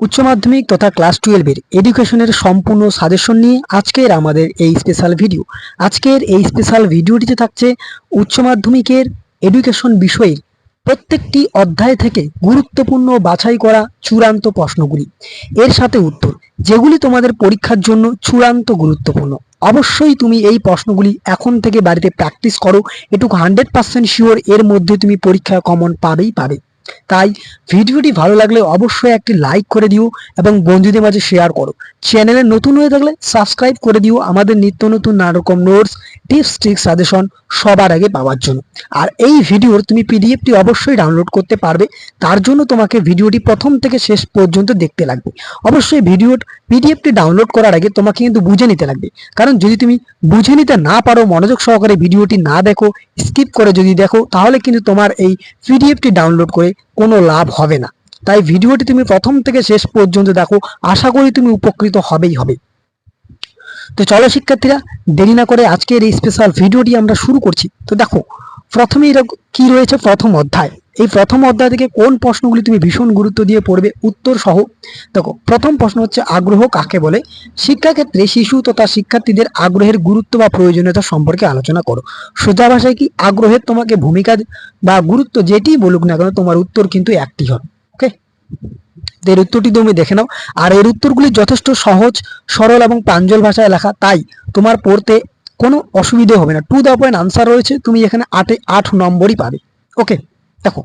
উচ্চ মাধ্যমিক তথা ক্লাস টুয়েলভের এডুকেশনের সম্পূর্ণ সাজেশন নিয়ে আজকের আমাদের এই স্পেশাল ভিডিও। আজকের এই স্পেশাল ভিডিওটিতে থাকছে উচ্চ মাধ্যমিকের এডুকেশন বিষয়ের প্রত্যেকটি অধ্যায় থেকে গুরুত্বপূর্ণ বাছাই করা চূড়ান্ত প্রশ্নগুলি। এর সাথে উত্তর, যেগুলি তোমাদের পরীক্ষার জন্য চূড়ান্ত গুরুত্বপূর্ণ। অবশ্যই তুমি এই প্রশ্নগুলি এখন থেকে বাড়িতে প্র্যাকটিস করো। এটুকু হান্ড্রেড পার্সেন্ট শিওর এর মধ্যে তুমি পরীক্ষায় কমন পাবেই পাবে। তাই ভিডিওটি ভালো লাগলে অবশ্যই একটি লাইক করে দিও এবং বন্ধুদের মাঝে শেয়ার করো। চ্যানেলে নতুন হয়ে থাকলে সাবস্ক্রাইব করে দিও আমাদের নিত্য নতুন নানা রকম নোটস টিপস ট্রিক্স সাজেশন সবার আগে পাওয়ার জন্য। আর এই ভিডিওর তুমি পিডিএফটি অবশ্যই ডাউনলোড করতে পারবে। তার জন্য তোমাকে ভিডিওটি প্রথম থেকে শেষ পর্যন্ত দেখতে লাগবে। অবশ্যই ভিডিওর পিডিএফটি ডাউনলোড করার আগে তোমাকে কিন্তু বুঝে নিতে লাগবে। কারণ যদি তুমি বুঝে নিতে না পারো, মনোযোগ সহকারে ভিডিওটি না দেখো স্কিপ করে যদি দেখো, তাহলে কিন্তু তোমার এই পিডিএফটি ডাউনলোড করে কোনো লাভ হবে না। তাই ভিডিওটি তুমি প্রথম থেকে শেষ পর্যন্ত দেখো। আশা করি তুমি উপকৃত হবেই হবে। তো চলো শিক্ষার্থীরা, দেরি না করে আজকের এই স্পেশাল ভিডিওটি আমরা শুরু করছি। তো দেখো, প্রথমে কি রয়েছে প্রথম অধ্যায়? এই প্রথম অধ্যায় থেকে কোন প্রশ্নগুলি তুমি ভীষণ গুরুত্ব দিয়ে পড়বে? উত্তর সহ। দেখো, প্রথম প্রশ্ন হচ্ছে, আগ্রহ কাকে বলে? শিক্ষাক্ষেত্রে শিশু তথা শিক্ষার্থীদের আগ্রহের গুরুত্ব বা প্রয়োজনীয়তা সম্পর্কে আলোচনা করো। সোজা ভাষায় কি আগ্রহের তোমাকে ভূমিকা বা গুরুত্ব যেটি বলুক না কেন, তোমার উত্তর কিন্তু একটি হবে। ওকে? এর উত্তরটি তুমি দেখে নাও। আর এর উত্তরগুলি যথেষ্ট সহজ, সরল এবং প্রাঞ্জল ভাষায় লেখা, তাই তোমার পড়তে কোনো অসুবিধে হবে না। টু দ্য পয়েন্ট আনসার রয়েছে, তুমি এখানে আটে আট নম্বরই পাবে। ওকে? দেখো,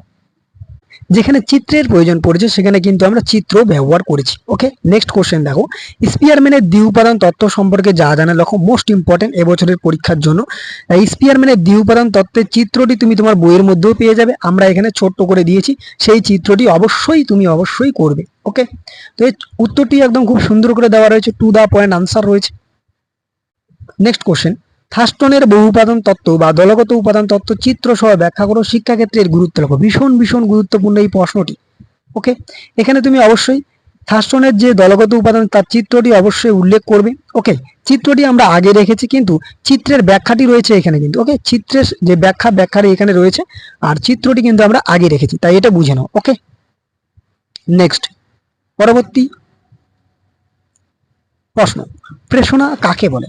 যেখানে চিত্রের প্রয়োজন পড়েছে, সেখানে কিন্তু আমরা চিত্র ব্যবহার করেছি ওকে নেক্সট কোশ্চেন দেখো স্পিয়ারম্যানের দ্বি উপাদান তত্ত্ব সম্পর্কে যা জানা লেখো মোস্ট ইম্পর্টেন্ট এবছরের পরীক্ষার জন্য। স্পিয়ারম্যানের দ্বি উপাদান তত্ত্বের চিত্রটি তুমি তোমার বইয়ের মধ্যেও পেয়ে যাবে, আমরা এখানে ছোট্ট করে দিয়েছি, সেই চিত্রটি অবশ্যই তুমি অবশ্যই করবে ওকে তো এই উত্তরটি একদম খুব সুন্দর করে দেওয়া রয়েছে টু দা পয়েন্ট আনসার রয়েছে। নেক্সট কোশ্চেন থাস্টনের বহু উপাদান তত্ত্ব বা দলগত উপাদান তত্ত্ব চিত্র সহ ব্যাখ্যা করো শিক্ষাক্ষেত্রের গুরুত্ব লেখো ভীষণ ভীষণ গুরুত্বপূর্ণ এই প্রশ্নটি। ওকে? এখানে তুমি অবশ্যই থাস্টনের যে দলগত উপাদান তার চিত্রটি অবশ্যই উল্লেখ করবে। ওকে? চিত্রটি আমরা আগে রেখেছি, কিন্তু চিত্রের ব্যাখ্যাটি রয়েছে এখানে কিন্তু। ওকে? চিত্রের যে ব্যাখ্যা, ব্যাখ্যাটি এখানে রয়েছে, আর চিত্রটি কিন্তু আমরা আগে রেখেছি, তাই এটা বুঝে নাও। ওকে? নেক্সট, পরবর্তী প্রশ্ন। প্রেষণা কাকে বলে?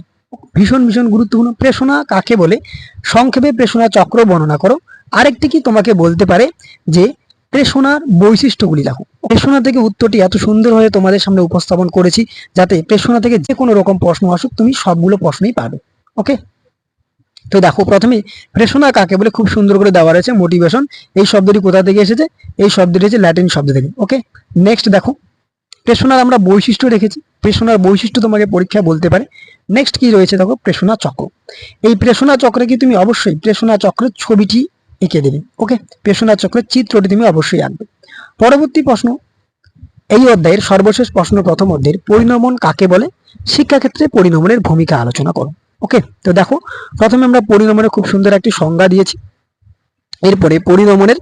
ভীষণ ভীষণ গুরুত্বপূর্ণ। প্রেষণা কাকে বলে? সংক্ষেপে প্রেষণা চক্র বর্ণনা করো। আরেকটি কি তোমাকে বলতে পারে যে প্রেষণার বৈশিষ্ট্যগুলি দেখো। প্রেষণা থেকে উত্তরটি এত সুন্দরভাবে তোমাদের সামনে উপস্থাপন করেছি যাতে প্রেষণা থেকে যে কোনো রকম প্রশ্ন আসুক, তুমি সবগুলো প্রশ্নই পাবে। ওকে? তো দেখো, প্রথমে প্রেষণা কাকে বলে? খুব সুন্দর করে দেওয়া রয়েছে। মোটিভেশন। এই শব্দটি কোথা থেকে এসেছে? এই শব্দটি হচ্ছে ল্যাটিন শব্দ থেকে। ওকে? নেক্সট দেখো। প্রেষণার আমরা বৈশিষ্ট্য রেখেছি। প্রেষণার বৈশিষ্ট্য তোমাকে পরীক্ষা বলতে পারে। নেক্সট কি রয়েছে দেখো? প্রেষণা চক্র। এই প্রেষণা চক্রে কি তুমি অবশ্যই প্রেষণা চক্রের ছবিটি এঁকে দেবে ওকে প্রেষণা চক্রের চিত্রটি তুমি অবশ্যই আঁকবে। পরবর্তী প্রশ্ন। এই অধ্যায়ের সর্বশেষ প্রশ্ন প্রথম অধ্যায়ের পরিণমন কাকে বলে? শিক্ষাক্ষেত্রে পরিণমনের ভূমিকা আলোচনা করো ওকে তো দেখো, প্রথমে আমরা পরিণমনের খুব সুন্দর একটি সংজ্ঞা দিয়েছি। এরপরে পরিণমনের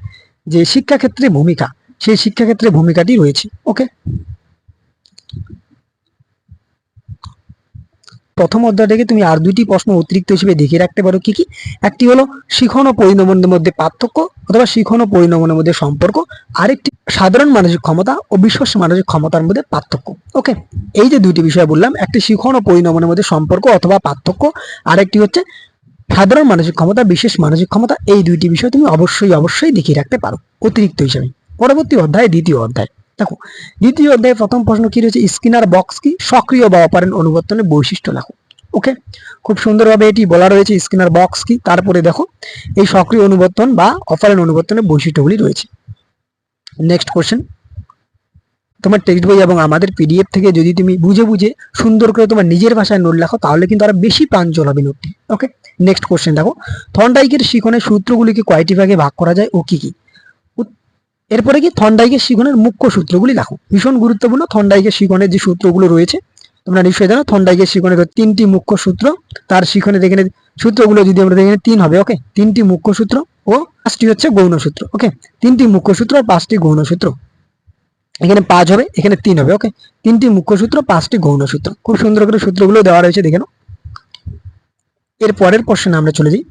যে শিক্ষাক্ষেত্রে ভূমিকা, সেই শিক্ষাক্ষেত্রে ভূমিকাটি রয়েছে ওকে প্রথম অধ্যায় থেকে তুমি আর দুইটি প্রশ্ন অতিরিক্ত হিসেবে দেখিয়ে রাখতে পারো কি কি? একটি হলো শিখন ও পরিণমনের মধ্যে পার্থক্য অথবা শিখন ও পরিণমনের মধ্যে সম্পর্ক। আরেকটি সাধারণ মানসিক ক্ষমতা ও বিশেষ মানসিক ক্ষমতার মধ্যে পার্থক্য। ওকে এই যে দুইটি বিষয় বললাম, একটি শিখন ও পরিণমনের মধ্যে সম্পর্ক অথবা পার্থক্য, আরেকটি হচ্ছে সাধারণ মানসিক ক্ষমতা, বিশেষ মানসিক ক্ষমতা। এই দুইটি বিষয় তুমি অবশ্যই অবশ্যই দেখিয়ে রাখতে পারো অতিরিক্ত হিসেবে। পরবর্তী অধ্যায়, দ্বিতীয় অধ্যায়। দেখো, দ্বিতীয় অধ্যায়ে প্রথম প্রশ্ন কি রয়েছে? স্কিনার বক্স কি? সক্রিয় বা অপারেন্ট অনুবর্তনের বৈশিষ্ট্য লেখো ওকে? খুব সুন্দরভাবে এটি বলা রয়েছে, স্কিনার বক্স কি? তারপরে দেখো, এই সক্রিয় অনুবর্তন বা অপারেন্ট অনুবর্তনের বৈশিষ্ট্যগুলি রয়েছে। নেক্সট কোশ্চেন তোমার টেক্সট বই এবং আমাদের পিডিএফ থেকে যদি তুমি বুঝে বুঝে সুন্দর করে তোমার নিজের ভাষায় নোট লেখো, তাহলে কিন্তু আরও বেশি প্রাঞ্জল হবে নোটটি ওকে? নেক্সট কোশ্চেন দেখো থন্ডাইকের শিখনের সূত্রগুলিকে কয়টি ভাগে ভাগ করা যায় ও কি কি? এরপরে কি থন্ডাইকের শিখনের মুখ্য সূত্রগুলি দেখো। ভীষণ গুরুত্বপূর্ণ থন্ডাইকের শিখনের যে সূত্রগুলো রয়েছে, তোমরা নিশ্চয়ই জানো, থন্ডাইকের শিখনের তিনটি মুখ্য সূত্র। তার শিখনের এখানে সূত্রগুলো যদি আমরা দেখি তিন হবে ওকে তিনটি মুখ্য সূত্র ও পাঁচটি হচ্ছে গৌণ সূত্র ওকে তিনটি মুখ্য সূত্র পাঁচটি গৌণ সূত্র। এখানে পাঁচ হবে, এখানে তিন হবে ওকে তিনটি মুখ্য সূত্র পাঁচটি গৌণ সূত্র। খুব সুন্দর করে সূত্রগুলো দেওয়া রয়েছে, দেখে নাও। এর পরের প্রশ্নে আমরা চলে যাই।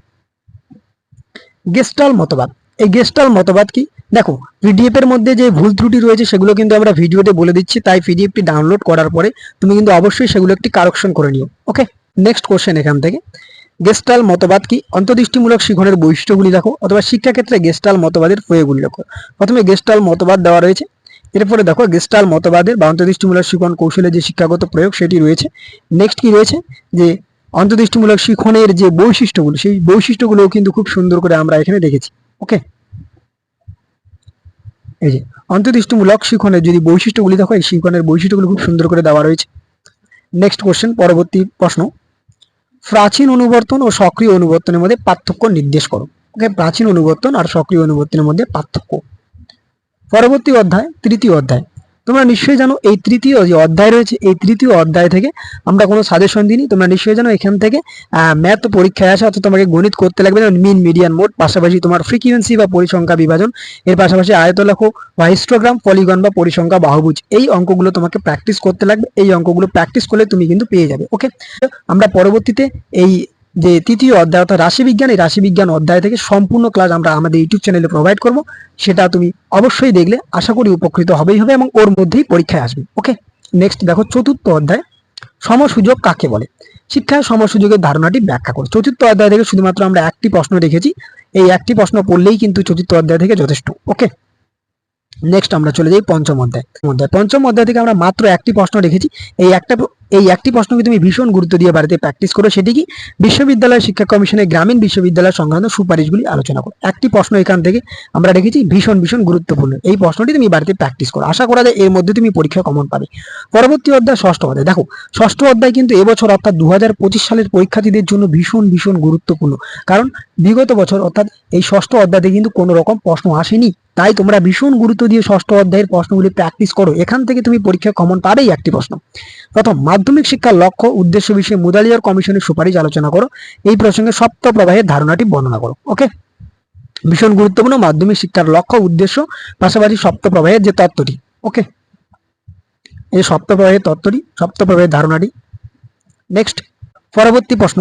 গেস্টাল মতবাদ। এই গেস্টাল মতবাদ কি? দেখো পিডিএফ এর মধ্যে যে ভুল ত্রুটি রয়েছে সেগুলো কিন্তু আমরা ভিডিওতে বলে দিচ্ছি, তাই পিডিএফটি ডাউনলোড করার পরে তুমি কিন্তু অবশ্যই সেগুলো একটি কারেকশন করে নিও ওকে নেক্সট কোশ্চেন এখান থেকে। গেস্টাল মতবাদ কি? অন্তর্দৃষ্টিমূলক শিখনের বৈশিষ্ট্যগুলি দেখো, অথবা শিক্ষাক্ষেত্রে গেস্টাল মতবাদের প্রয়োগগুলি দেখো। প্রথমে গেস্টাল মতবাদ দেওয়া রয়েছে। এরপরে দেখো, গেস্টাল মতবাদের বা অন্তর্দৃষ্টিমূলক শিখন কৌশলের যে শিক্ষাগত প্রয়োগ সেটি রয়েছে। নেক্সট কি রয়েছে? যে অন্তর্দৃষ্টিমূলক শিখনের যে বৈশিষ্ট্যগুলো, সেই বৈশিষ্ট্যগুলোও কিন্তু খুব সুন্দর করে আমরা এখানে দেখেছি। ওকে এই যে, অন্তর্দৃষ্টিমূলক শিখনের যদি বৈশিষ্ট্যগুলি দেখো, এই শিখনের বৈশিষ্ট্যগুলো খুব সুন্দর করে দেওয়া রয়েছে। নেক্সট কোশ্চেন পরবর্তী প্রশ্ন। প্রাচীন অনুবর্তন ও সক্রিয় অনুবর্তনের মধ্যে পার্থক্য নির্দেশ করো। ওকে প্রাচীন অনুবর্তন আর সক্রিয় অনুবর্তনের মধ্যে পার্থক্য। পরবর্তী অধ্যায়, তৃতীয় অধ্যায়। তোমরা নিশ্চয়ই জানো এই তৃতীয় যে অধ্যায় রয়েছে, এই তৃতীয় অধ্যায় থেকে আমরা কোনো সাজেশন দিইনি। তোমরা নিশ্চয়ই জানো এখান থেকে ম্যাথ পরীক্ষায় আসে অর্থাৎ তোমাকে গণিত করতে লাগবে যেমন মিন মিডিয়ান মোড পাশাপাশি তোমার ফ্রিকুয়েন্সি বা পরিসংখ্যা বিভাজন, এর পাশাপাশি আয়তলেখ বা হিস্টোগ্রাম পলিগন বা পরিসংখ্যা বাহুভুজ, এই অঙ্কগুলো তোমাকে প্র্যাকটিস করতে লাগবে। এই অঙ্কগুলো প্র্যাকটিস করলে তুমি কিন্তু পেয়ে যাবে ওকে আমরা পরবর্তীতে এই যে তৃতীয় অধ্যায় অর্থাৎ রাশিবিজ্ঞান, এই রাশিবিজ্ঞান অধ্যায় থেকে সম্পূর্ণ ক্লাস আমরা আমাদের ইউটিউব চ্যানেলে প্রোভাইড করব। সেটা তুমি অবশ্যই দেখলে, আশা করি উপকৃত হবেই হবে এবং ওর মধ্যেই পরীক্ষায় আসবে ওকে নেক্সট দেখো চতুর্থ অধ্যায়, সমসুযোগ কাকে বলে? শিক্ষায় সমসুযোগের ধারণাটি ব্যাখ্যা করো। চতুর্থ অধ্যায় থেকে শুধুমাত্র আমরা একটি প্রশ্ন রেখেছি এই একটি প্রশ্ন পড়লেই কিন্তু চতুর্থ অধ্যায় থেকে যথেষ্ট ওকে নেক্সট আমরা চলে যাই পঞ্চম অধ্যায়। অধ্যায় পঞ্চম অধ্যায় থেকে আমরা মাত্র একটি প্রশ্ন রেখেছি এই একটা এই একটি প্রশ্নকে তুমি ভীষণ গুরুত্ব দিয়ে বাড়িতে প্র্যাকটিস করো। সেটি কি? বিশ্ববিদ্যালয় শিক্ষা কমিশনের গ্রামীণ বিশ্ববিদ্যালয় সংক্রান্ত সুপারিশগুলি আলোচনা করো। একটি প্রশ্ন এখান থেকে আমরা রেখেছি ভীষণ ভীষণ গুরুত্বপূর্ণ। এই প্রশ্নটি তুমি বাড়িতে প্র্যাকটিস করো। আশা করা যায় এর মধ্যে তুমি পরীক্ষা কমন পাবে। পরবর্তী অধ্যায় ষষ্ঠ অধ্যায়। দেখো, ষষ্ঠ অধ্যায় কিন্তু এবছর অর্থাৎ দু হাজার পঁচিশ সালের পরীক্ষার্থীদের জন্য ভীষণ ভীষণ গুরুত্বপূর্ণ। কারণ বিগত বছর অর্থাৎ এই ষষ্ঠ অধ্যায়তে কিন্তু কোনো রকম প্রশ্ন আসেনি। তাই তোমরা ভীষণ গুরুত্ব দিয়ে ষষ্ঠ অধ্যায়ের প্রশ্নগুলি প্র্যাকটিস করো। এখান থেকে তুমি পরীক্ষা কমন পাবেই একটি প্রশ্ন। প্রথম, মাধ্যমিক শিক্ষার লক্ষ্য, উদ্দেশ্য বিষয়ে মুদালিয়ার কমিশনের সুপারিশ আলোচনা করো। এই প্রসঙ্গে সপ্ত প্রবাহের ধারণাটি বর্ণনা করো ওকে ভীষণ গুরুত্বপূর্ণ, মাধ্যমিক শিক্ষার লক্ষ্য, উদ্দেশ্য, পাশাপাশি সপ্ত প্রবাহের যে তত্ত্বটি ওকে এই সপ্ত প্রবাহের তত্ত্বটি সপ্ত প্রবাহের ধারণাটি। নেক্সট পরবর্তী প্রশ্ন।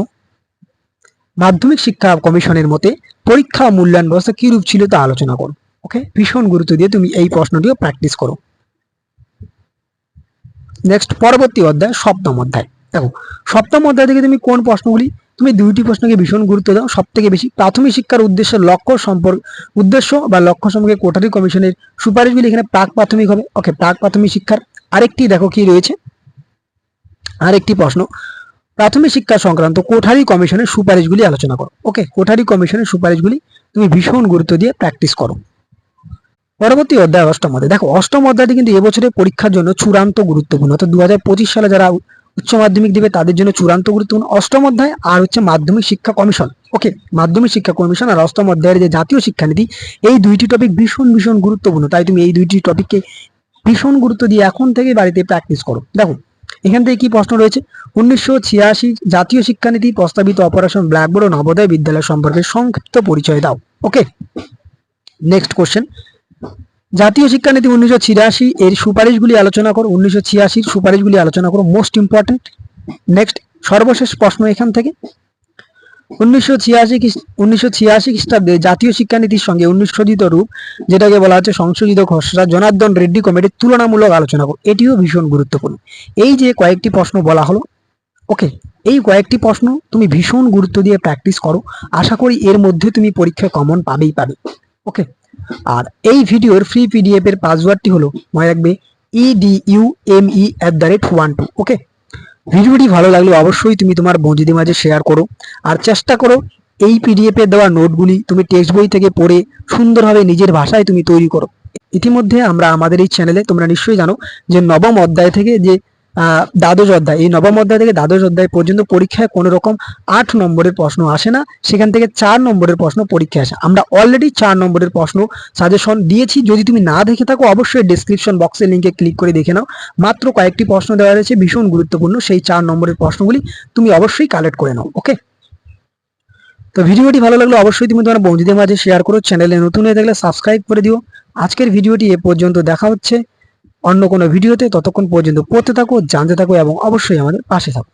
মাধ্যমিক শিক্ষা কমিশনের মতে পরীক্ষা মূল্যায়ন ব্যবস্থা কিরূপ ছিল তা আলোচনা করো। ওকে ভীষণ গুরুত্ব দিয়ে তুমি এই প্রশ্নটিও প্র্যাকটিস করো। নেক্সট পরবর্তী অধ্যায়, সপ্তম অধ্যায়। দেখো, সপ্তম অধ্যায় থেকে তুমি কোন প্রশ্নগুলি, তুমি দুইটি প্রশ্নকে ভীষণ গুরুত্ব দাও সব থেকে বেশি প্রাথমিক শিক্ষার উদ্দেশ্যে, লক্ষ্য সম্পর্ক উদ্দেশ্য বা লক্ষ্য সম্পর্কে কোঠারি কমিশনের সুপারিশগুলি এখানে প্রাক প্রাথমিক হবে। ওকে প্রাক প্রাথমিক শিক্ষার আরেকটি দেখো কি রয়েছে। আরেকটি প্রশ্ন, প্রাথমিক শিক্ষা সংক্রান্ত কোঠারি কমিশনের সুপারিশগুলি আলোচনা করো। ওকে কোঠারি কমিশনের সুপারিশগুলি তুমি ভীষণ গুরুত্ব দিয়ে প্র্যাকটিস করো। পরবর্তী অধ্যায় অষ্টম অধ্যায়। দেখো, অষ্টম অধ্যায়টি কিন্তু এবছরের পরীক্ষার জন্য চূড়ান্ত গুরুত্বপূর্ণ। অর্থাৎ দু সালে যারা উচ্চ মাধ্যমিক দেবে, তাদের জন্য চূড়ান্ত গুরুত্বপূর্ণ অষ্টম অধ্যায় আর হচ্ছে মাধ্যমিক শিক্ষা কমিশন। ওকে, মাধ্যমিক শিক্ষা কমিশন আর অষ্টম অধ্যায়ের যে জাতীয় শিক্ষানীতি, এই দুইটি টপিক ভীষণ ভীষণ গুরুত্বপূর্ণ। তাই তুমি এই দুইটি টপিককে ভীষণ গুরুত্ব দিয়ে এখন থেকে বাড়িতে প্র্যাকটিস করো। দেখো, এখান থেকে কি প্রশ্ন রয়েছে? উনিশশো ছিয়াশি জাতীয় শিক্ষানীতি প্রস্তাবিত অপারেশন ব্ল্যাকবোর্ড ও নবোদয় বিদ্যালয় সম্পর্কে সংক্ষিপ্ত পরিচয় দাও। ওকে নেক্সট কোশ্চেন জাতীয় শিক্ষানীতি উনিশশো ছিয়াশি এর সুপারিশগুলি আলোচনা করো। উনিশশো ছিয়াশির সুপারিশগুলি আলোচনা করো। মোস্ট ইম্পর্টেন্ট নেক্সট সর্বশেষ প্রশ্ন এখান থেকে। উনিশশো ছিয়াশি উনিশশো ছিয়াশি খ্রিস্টাব্দে জাতীয় শিক্ষানীতির সঙ্গে অনুশোধিত রূপ, যেটাকে বলা হচ্ছে সংশোধিত খসড়া জনার্দন রেড্ডি কমিটির তুলনামূলক আলোচনা করো। এটিও ভীষণ গুরুত্বপূর্ণ। এই যে কয়েকটি প্রশ্ন বলা হলো, ওকে, এই কয়েকটি প্রশ্ন তুমি ভীষণ গুরুত্ব দিয়ে প্র্যাকটিস করো। আশা করি এর মধ্যে তুমি পরীক্ষায় কমন পাবেই পাবে। ওকে আর এই ভিডিওর ফ্রি পিডিএফ এর পাসওয়ার্ডটি হলো, মনে রাখবে EDU M E at the rate one two okay ভিডিওটি ভালো লাগলে অবশ্যই তুমি তোমার বন্ধুদের মাঝে শেয়ার করো আর চেষ্টা করো এই পিডিএফ দেওয়া নোটগুলি তুমি টেক্সট বই থেকে পড়ে সুন্দরভাবে নিজের ভাষায় তুমি তৈরি করো। ইতিমধ্যে আমরা আমাদের এই চ্যানেলে তোমরা নিশ্চয়ই জানো যে নবম অধ্যায় থেকে যে দ্বাদশ অধ্যায়। এই নবম অধ্যায় থেকে দ্বাদশ অধ্যায় পর্যন্ত পরীক্ষায় কোনো রকম আট নম্বরের প্রশ্ন আসে না। সেখান থেকে চার নম্বরের প্রশ্ন পরীক্ষায় আসে। আমরা অলরেডি চার নম্বরের প্রশ্ন সাজেশন দিয়েছি। যদি তুমি না দেখে থাকো, অবশ্যই ডিসক্রিপশন বক্সের লিঙ্কে ক্লিক করে দেখে নাও। মাত্র কয়েকটি প্রশ্ন দেওয়া রয়েছে, ভীষণ গুরুত্বপূর্ণ। সেই চার নম্বরের প্রশ্নগুলি তুমি অবশ্যই কালেক্ট করে নাও ওকে তো ভিডিওটি ভালো লাগলে অবশ্যই তুমি তোমার বন্ধুদের মাঝে শেয়ার করো। চ্যানেলে নতুন হয়ে থাকলে সাবস্ক্রাইব করে দিও। আজকের ভিডিওটি এ পর্যন্ত দেখা হচ্ছে। অন্য কোনো ভিডিওতে ততক্ষণ পর্যন্ত পড়তে থাকো জানতে থাকো এবং অবশ্যই আমাদের পাশে থাকো।